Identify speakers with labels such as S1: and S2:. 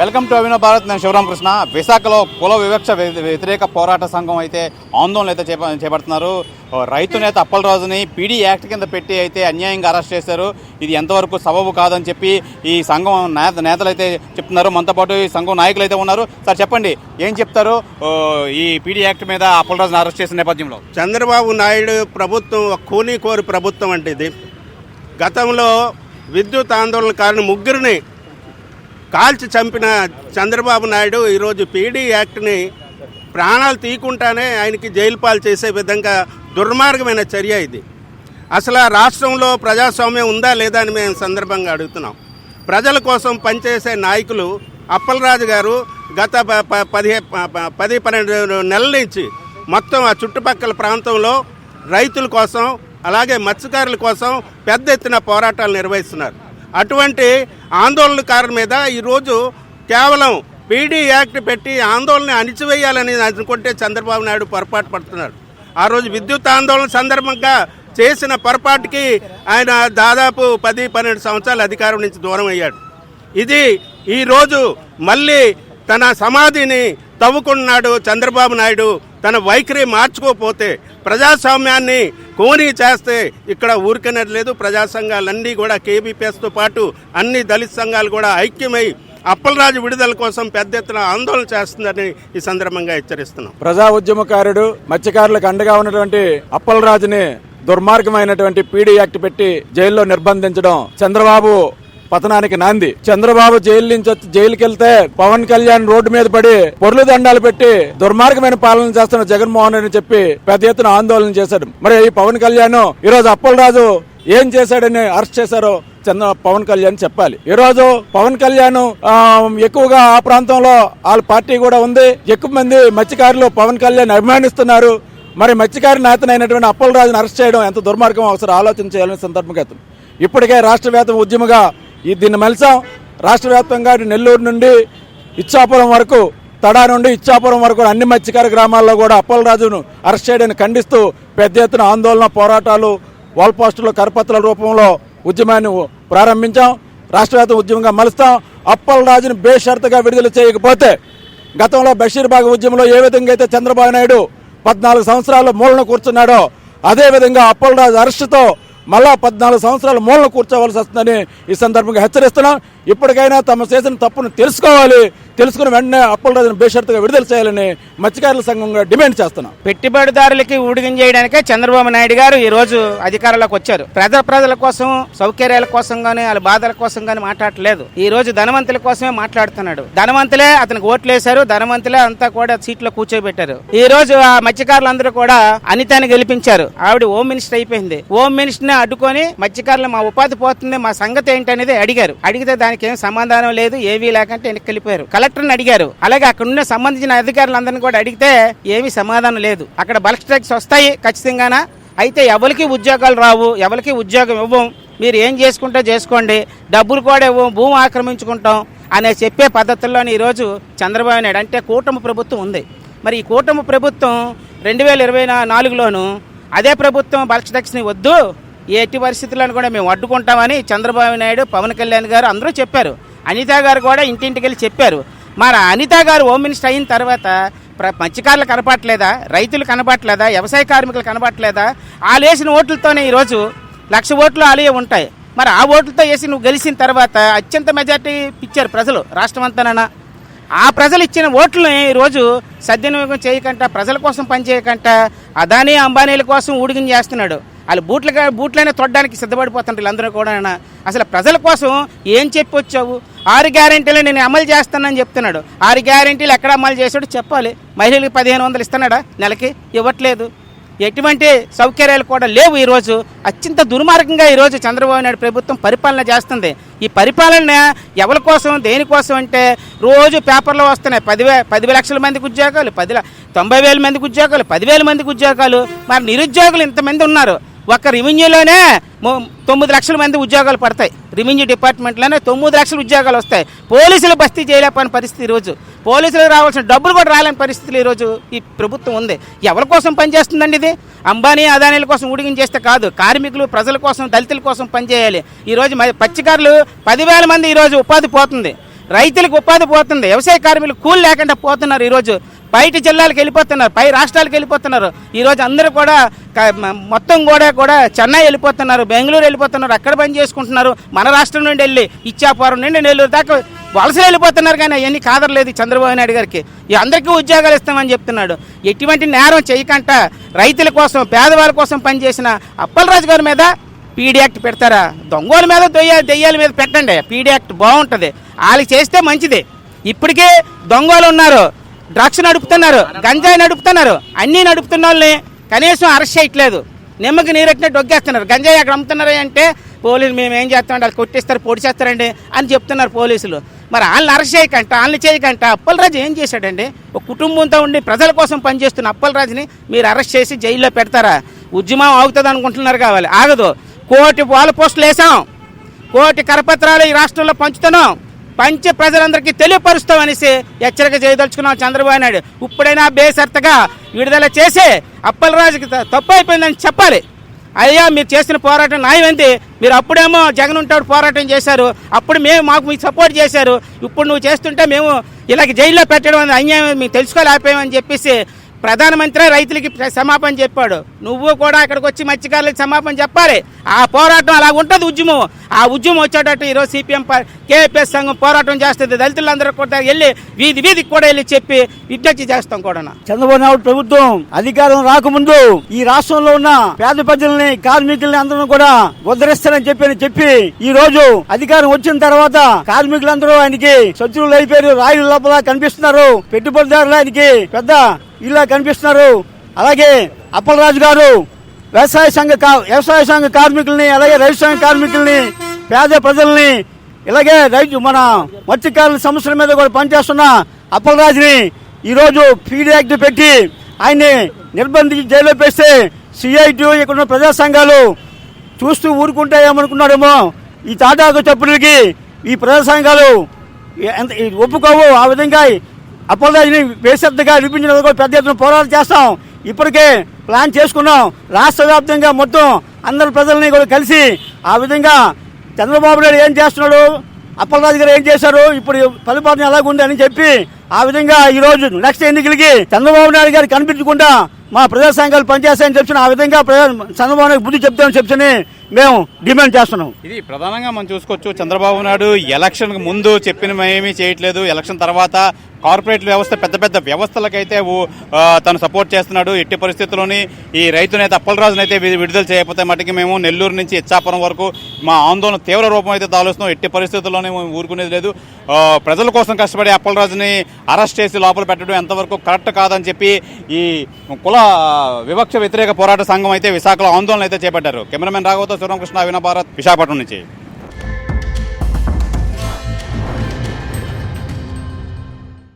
S1: Welcome to Abhinav Bharat. నేను శివరాం కృష్ణ. విశాఖలో కుల వివక్ష వ్యతిరేక పోరాట సంఘం అయితే ఆందోళన అయితే చేప చేపడుతున్నారు. రైతు నేత అప్పలరాజుని పీడీ యాక్ట్ కింద పెట్టి అయితే అన్యాయంగా అరెస్ట్ చేశారు. ఇది ఎంతవరకు సబబు కాదని చెప్పి ఈ సంఘం నేత నేతలు అయితే చెప్తున్నారు. మనతో పాటు ఈ సంఘం నాయకులు అయితే ఉన్నారు. సార్ చెప్పండి ఏం చెప్తారు? ఈ పీడీ యాక్ట్ మీద అప్పలరాజుని అరెస్ట్ చేసిన నేపథ్యంలో.
S2: చంద్రబాబు నాయుడు ప్రభుత్వం ఒక కూనీ కోరి ప్రభుత్వం అంటే ఇది. గతంలో విద్యుత్ ఆందోళనకారుని ముగ్గురిని కాల్చి చంపిన చంద్రబాబు నాయుడు ఈరోజు పీడీ యాక్ట్ని ప్రాణాలు తీయకుండానే ఆయనకి జైలు పాలు చేసే విధంగా దుర్మార్గమైన చర్య ఇది. అసలు ఆ రాష్ట్రంలో ప్రజాస్వామ్యం ఉందా లేదా అని మేము సందర్భంగా అడుగుతున్నాం. ప్రజల కోసం పనిచేసే నాయకులు అప్పలరాజు గారు గత పది పది పన్నెండు నెలల నుంచి మొత్తం ఆ చుట్టుపక్కల ప్రాంతంలో రైతుల కోసం అలాగే మత్స్యకారుల కోసం పెద్ద ఎత్తున పోరాటాలు నిర్వహిస్తున్నారు. అటువంటి ఆందోళనకారుల మీద ఈరోజు కేవలం పీడీ యాక్ట్ పెట్టి ఆందోళన అణిచివేయాలని అనుకుంటే చంద్రబాబు నాయుడు పొరపాటు పడుతున్నాడు ఆ రోజు విద్యుత్ ఆందోళన సందర్భంగా చేసిన పొరపాటుకి ఆయన దాదాపు పది పన్నెండు సంవత్సరాల అధికారం నుంచి దూరం అయ్యాడు. ఇది ఈరోజు మళ్ళీ తన సమాధిని తవ్వుకున్నాడు చంద్రబాబు నాయుడు. తన వైఖరి మార్చుకోపోతే ప్రజాస్వామ్యాన్ని కోని చేస్తే ఇక్కడ ఊరికనేది లేదు ప్రజా సంఘాలన్నీ కూడా కేబీపీఎస్తో పాటు అన్ని దళిత సంఘాలు కూడా ఐక్యమై అప్పలరాజు విడుదల కోసం పెద్ద ఎత్తున ఆందోళన చేస్తుందని ఈ సందర్భంగా హెచ్చరిస్తున్నాం.
S3: ప్రజా ఉద్యమకారుడు మత్స్యకారులకు అండగా ఉన్నటువంటి అప్పలరాజుని దుర్మార్గమైనటువంటి పీడీ యాక్ట్ పెట్టి జైల్లో నిర్బంధించడం చంద్రబాబు పతనానికి నాంది. చంద్రబాబు జైలు నుంచి వచ్చి జైలుకి వెళ్తే పవన్ కళ్యాణ్ రోడ్డు మీద పడి పొర్లు దండాలు పెట్టి దుర్మార్గమైన పాలన చేస్తున్న జగన్మోహన్ రెడ్డి చెప్పి పెద్ద ఎత్తున ఆందోళన చేశాడు. మరి ఈ పవన్ కళ్యాణ్ ఈ రోజు అప్పలరాజు ఏం చేశాడని అరెస్ట్ చేశారో చంద్ర పవన్ కళ్యాణ్ చెప్పాలి. ఈ రోజు పవన్ కళ్యాణ్ ఎక్కువగా ఆ ప్రాంతంలో వాళ్ళ పార్టీ కూడా ఉంది. ఎక్కువ మంది మత్స్యకారులు పవన్ కళ్యాణ్ అభిమానిస్తున్నారు. మరి మత్స్యకారి నేతనైనటువంటి అప్పలరాజును అరెస్ట్ చేయడం ఎంత దుర్మార్గం ఒకసారి ఆలోచన చేయాలని సందర్భంగా ఇప్పటికే రాష్ట్రవేత్త ఉద్యమంగా ఉద్యమగా ఈ దీన్ని మలిసాం రాష్ట్ర వ్యాప్తంగా నెల్లూరు నుండి ఇచ్చాపురం వరకు తడా నుండి ఇచ్చాపురం వరకు అన్ని మత్స్యకార గ్రామాల్లో కూడా అప్పలరాజును అరెస్ట్ చేయడాన్ని ఖండిస్తూ పెద్ద ఎత్తున ఆందోళన పోరాటాలు వాల్ పోస్టులు కరపత్రాల రూపంలో ఉద్యమాన్ని ప్రారంభించాం. రాష్ట్రవ్యాప్త ఉద్యమంగా మలుస్తాం. అప్పలరాజును బేషరతుగా విడుదల చేయకపోతే గతంలో బషీర్బాగ్ ఉద్యమంలో ఏ విధంగా అయితే చంద్రబాబు నాయుడు పద్నాలుగు సంవత్సరాలు మూలన కూర్చున్నాడో అదే విధంగా అప్పలరాజు అరెస్టుతో మళ్ళా పద్నాలుగు సంవత్సరాలు మూలన కూర్చోవలసి వస్తుందని ఈ సందర్భంగా హెచ్చరిస్తున్నాం. ఇప్పటికైనా తమ చేసిన తప్పును తెలుసుకోవాలి. తెలుసుకుని వెంటనే అప్పలరాజును బేషరతుగా విడుదల చేయాలని మత్స్యకారుల సంఘంగా డిమాండ్ చేస్తున్నాం.
S4: పెట్టుబడిదారులకి ఊడిగం చేయడానికే చంద్రబాబు నాయుడు గారు ఈ రోజు అధికారంలోకి వచ్చారు. ప్రజల ప్రజల కోసం సౌకర్యాల కోసం గానీ వాళ్ళ బాధల కోసం గానీ మాట్లాడలేదు ఈ రోజు ధనవంతుల కోసమే మాట్లాడుతున్నాడు. ధనవంతులే అతనికి ఓట్లు వేశారు. ధనవంతులే అంతా కూడా సీట్లో కూర్చోబెట్టారు. ఈ రోజు ఆ మత్స్యకారులందరూ కూడా అనితాన్ని గెలిపించారు. ఆవిడ హోమ్ మినిస్టర్ అయిపోయింది. హోమ్ మినిస్టర్ని అడ్డుకొని మత్స్యకారులు మా ఉపాధి పోతుంది మా సంగతి ఏంటి అనేది అడిగారు. అడిగితే దానికి ఏం సమాధానం లేదు ఏవీ లేకంటే వెనక్కి వెళ్ళిపోయారు. కలెక్టర్ని అడిగారు. అలాగే అక్కడ ఉన్న సంబంధించిన అధికారులందరినీ కూడా అడిగితే ఏమీ సమాధానం లేదు. అక్కడ బల్క్ స్ట్రైక్స్ వస్తాయి ఖచ్చితంగానా? అయితే ఎవరికి ఉద్యోగాలు రావు ఎవరికి ఉద్యోగం ఇవ్వం మీరు ఏం చేసుకుంటే చేసుకోండి డబ్బులు కూడా ఇవ్వం భూమి ఆక్రమించుకుంటాం అనే చెప్పే పద్ధతుల్లోనే ఈరోజు చంద్రబాబు నాయుడు అంటే కూటమి ప్రభుత్వం ఉంది. మరి ఈ కూటమి ప్రభుత్వం రెండు వేల ఇరవై నాలుగులోను అదే ప్రభుత్వం బల్క్ స్ట్రైక్స్ని వద్దు ఎట్టి పరిస్థితులను కూడా మేము అడ్డుకుంటామని చంద్రబాబు నాయుడు పవన్ కళ్యాణ్ గారు అందరూ చెప్పారు. అనిత గారు కూడా ఇంటింటికి వెళ్ళి చెప్పారు. మరి అనిత గారు హోమ్ మినిస్టర్ అయిన తర్వాత ప్ర మత్స్యకారులు కనపట్లేదా రైతులు కనపట్లేదా వ్యవసాయ కార్మికులు కనపట్లేదా వాళ్ళు వేసిన ఓట్లతోనే ఈరోజు లక్ష ఓట్లు అలాగే ఉంటాయి. మరి ఆ ఓట్లతో వేసి నువ్వు గెలిచిన తర్వాత అత్యంత మెజార్టీ ఇచ్చారు ప్రజలు రాష్ట్రం అంతానన్నా ఆ ప్రజలు ఇచ్చిన ఓట్లని ఈరోజు సద్వినియోగం చేయకుండా ప్రజల కోసం పనిచేయకుండా అదానీ అంబానీల కోసం ఊడిగిన చేస్తున్నాడు వాళ్ళు బూట్ల బూట్లనే తొడడానికి సిద్ధపడిపోతుంటారు వీళ్ళందరూ కూడా. అసలు ప్రజల కోసం ఏం చెప్పి వచ్చావు? ఆరు గ్యారెంటీలు నేను అమలు చేస్తానని చెప్తున్నాడు. ఆరు గ్యారెంటీలు ఎక్కడ అమలు చేశాడో చెప్పాలి. మహిళలకు పదిహేను వందలు ఇస్తున్నాడా? నెలకి ఇవ్వట్లేదు. ఎటువంటి సౌకర్యాలు కూడా లేవు ఈరోజు. అత్యంత దుర్మార్గంగా ఈరోజు చంద్రబాబు నాయుడు ప్రభుత్వం పరిపాలన చేస్తుంది. ఈ పరిపాలన ఎవరి కోసం దేనికోసం అంటే రోజు పేపర్లో వస్తున్నాయి. పదివే పది లక్షల మందికి ఉద్యోగాలు పది తొంభై వేల మందికి ఉద్యోగాలు పదివేల మందికి ఉద్యోగాలు. మరి నిరుద్యోగులు ఇంతమంది ఉన్నారు. ఒక్క రెవెన్యూలోనే తొమ్మిది లక్షల మంది ఉద్యోగాలు పడతాయి. రెవెన్యూ డిపార్ట్మెంట్లోనే తొమ్మిది లక్షల ఉద్యోగాలు వస్తాయి. పోలీసులు బస్తీ చేయలేకపోయిన పరిస్థితి ఈరోజు. పోలీసులకు రావాల్సిన డబ్బులు కూడా రాలేని పరిస్థితులు ఈరోజు ఈ ప్రభుత్వం ఉంది. ఎవరి కోసం పనిచేస్తుందండి ఇది? అంబానీ అదానీల కోసం ఊడిగం చేస్తే కాదు. కార్మికులు ప్రజల కోసం దళితుల కోసం పనిచేయాలి. ఈరోజు పచ్చికారులు పదివేల మంది ఈరోజు ఉపాధి పోతుంది. రైతులకు ఉపాధి పోతుంది. వ్యవసాయ కార్మికులు కూలి లేకుండా పోతున్నారు ఈరోజు. బయట జిల్లాలకు వెళ్ళిపోతున్నారు పై రాష్ట్రాలకు వెళ్ళిపోతున్నారు. ఈరోజు అందరూ కూడా మొత్తం కూడా కూడా చెన్నై వెళ్ళిపోతున్నారు బెంగళూరు వెళ్ళిపోతున్నారు అక్కడ పని చేసుకుంటున్నారు మన రాష్ట్రం నుండి వెళ్ళి ఇచ్చాపురం నుండి నెల్లూరు దాకా వలసలు వెళ్ళిపోతున్నారు కానీ అవన్నీ కాదరలేదు చంద్రబాబు నాయుడు గారికి. ఈ అందరికీ ఉద్యోగాలు ఇస్తామని చెప్తున్నాడు. ఎటువంటి నేరం చేయకంట రైతుల కోసం పేదవాళ్ళ కోసం పనిచేసిన అప్పలరాజు గారి మీద పీడీ యాక్ట్ పెడతారా? దొంగల మీద దొయ్య దెయ్యాల మీద పెట్టండి. పీడీ యాక్ట్ బాగుంటుంది. వాళ్ళకి చేస్తే మంచిది. ఇప్పటికే దొంగలు ఉన్నారు. డ్రగ్స్ నడుపుతున్నారు గంజాయి నడుపుతున్నారు అన్నీ నడుపుతున్న వాళ్ళని కనీసం అరెస్ట్ చేయట్లేదు. నిమ్మకి నీరెట్టినట్టు డొగ్గేస్తున్నారు గంజాయి అక్కడ అమ్ముతున్నారు అంటే పోలీసులు మేము ఏం చేస్తామంటే అది కొట్టిస్తారు పొడిచేస్తారండి అని చెప్తున్నారు పోలీసులు. మరి వాళ్ళని అరెస్ట్ చేయకంట వాళ్ళని చేయకంట. అప్పలరాజు ఏం చేశాడండి? ఒక కుటుంబంతో ఉండి ప్రజల కోసం పనిచేస్తున్న అప్పలరాజుని మీరు అరెస్ట్ చేసి జైల్లో పెడతారా? ఉద్యమం ఆగుతుంది అనుకుంటున్నారు కావాలి. ఆగదు. కోటి వాల్ పోస్టులు వేసాం. కోటి కరపత్రాలు ఈ రాష్ట్రంలో పంచుతున్నాం. పంచ ప్రజలందరికీ తెలియపరుస్తామనేసి హెచ్చరిక చేయదలుచుకున్నాం చంద్రబాబు నాయుడు. ఇప్పుడైనా బేసర్తగా విడుదల చేసే అప్పలరాజుకి తప్పు అయిపోయిందని చెప్పాలి. అయ్యా మీరు చేసిన పోరాటం న్యాయమైంది. మీరు అప్పుడేమో జగన్ ఉంటాడు పోరాటం చేశారు. అప్పుడు మేము మాకు మీకు సపోర్ట్ చేశారు. ఇప్పుడు నువ్వు చేస్తుంటే మేము ఇలాగ జైల్లో పెట్టడం అనేది అన్యాయం మేము తెలుసుకోలేకపోయామని చెప్పేసి ప్రధానమంత్రి రైతులకి సమాపం చెప్పాడు. నువ్వు కూడా ఇక్కడికి వచ్చి మత్స్యకారులకు క్షమాపణ చెప్పాలి. ఆ పోరాటం అలా ఉంటుంది ఉద్యమం. ఆ ఉద్యమం వచ్చేటట్టు ఈరోజు సిపిఎం కేఎఫ్ఎస్ సంఘం పోరాటం చేస్తుంది. దళితులందరూ కూడా వెళ్ళి వీధి వీధికి కూడా వెళ్ళి చెప్పి విజ్ఞప్తి చేస్తాం కూడా
S5: చంద్రబాబు నాయుడు ప్రభుత్వం అధికారం రాకముందు ఈ రాష్ట్రంలో ఉన్న పేద ప్రజల్ని కార్మికుల్ని అందరూ కూడా ఉద్ధరిస్తారని చెప్పి చెప్పి ఈ రోజు అధికారం వచ్చిన తర్వాత కార్మికులందరూ ఆయనకి శత్రువులు అయిపోయారు. రాయుల లోపల కనిపిస్తున్నారు. పెట్టుబడిదారులు ఆయనకి పెద్ద ఇలా కనిపిస్తున్నారు. అలాగే అప్పలరాజు గారు వ్యవసాయ సంఘ వ్యవసాయ సంఘ కార్మికుల్ని అలాగే రైతు సంఘ కార్మికుల్ని పేద ప్రజల్ని ఇలాగే రైతు మన మత్స్యకారుల సమస్యల మీద కూడా పనిచేస్తున్న అప్పలరాజుని ఈరోజు పీడీ యాక్ట్ పెట్టి ఆయన్ని నిర్బంధించి జైల్లో పేస్తే సిఐటి ఇక్కడ ఉన్న ప్రజా సంఘాలు చూస్తూ ఊరుకుంటాయేమనుకున్నాడేమో ఈ తాటాకు చెప్పులకి ఈ ప్రజా సంఘాలు ఒప్పుకోవు ఆ విధంగా అప్పలరాజుని బేసద్దగా వినిపించిన కూడా పెద్ద ఎత్తున పోరాటం చేస్తాం. ఇప్పటికే ప్లాన్ చేసుకున్నాం. రాష్ట్ర వ్యాప్తంగా మొత్తం అందరు ప్రజల్ని కూడా కలిసి ఆ విధంగా చంద్రబాబు నాయుడు ఏం చేస్తున్నాడు అప్పలరాజు గారు ఏం చేశారు ఇప్పుడు పరిపాలన ఎలాగుంది అని చెప్పి ఆ విధంగా ఈ రోజు నెక్స్ట్ ఎన్నికలకి చంద్రబాబు నాయుడు గారు కనిపించకుండా మా ప్రజా సంఘాలు పనిచేస్తాయని చెప్పిన ఆ విధంగా చంద్రబాబు నాయుడు బుద్ధి చెప్తామని చెప్పని మేము డిమాండ్ చేస్తున్నాం.
S1: ఇది ప్రధానంగా మనం చూసుకోవచ్చు చంద్రబాబు నాయుడు ఎలక్షన్ ముందు చెప్పిన ఏమీ చేయట్లేదు. ఎలక్షన్ తర్వాత కార్పొరేట్ వ్యవస్థ పెద్ద పెద్ద వ్యవస్థలకైతే తను సపోర్ట్ చేస్తున్నాడు. ఎట్టి పరిస్థితుల్లోని ఈ రైతునైతే అప్పలరాజునైతే వి- విడుదల చేయకపోతే మటుకి మేము నెల్లూరు నుంచి ఇచ్చాపురం వరకు మా ఆందోళన తీవ్ర రూపం అయితే దాలుస్తున్నాం. ఎట్టి పరిస్థితుల్లోనే మేము ఊరుకునేది లేదు. ప్రజల కోసం కష్టపడి అప్పలరాజుని అరెస్ట్ చేసి లోపల పెట్టడం ఎంతవరకు కరెక్ట్ కాదని చెప్పి ఈ కుల వివక్ష వ్యతిరేక పోరాట సంఘం అయితే విశాఖలో ఆందోళన అయితే చేపట్టారు. కెమెరామెన్ రాఘవతో శివరామకృష్ణ అవిన భారత్ విశాఖపట్నం నుంచి.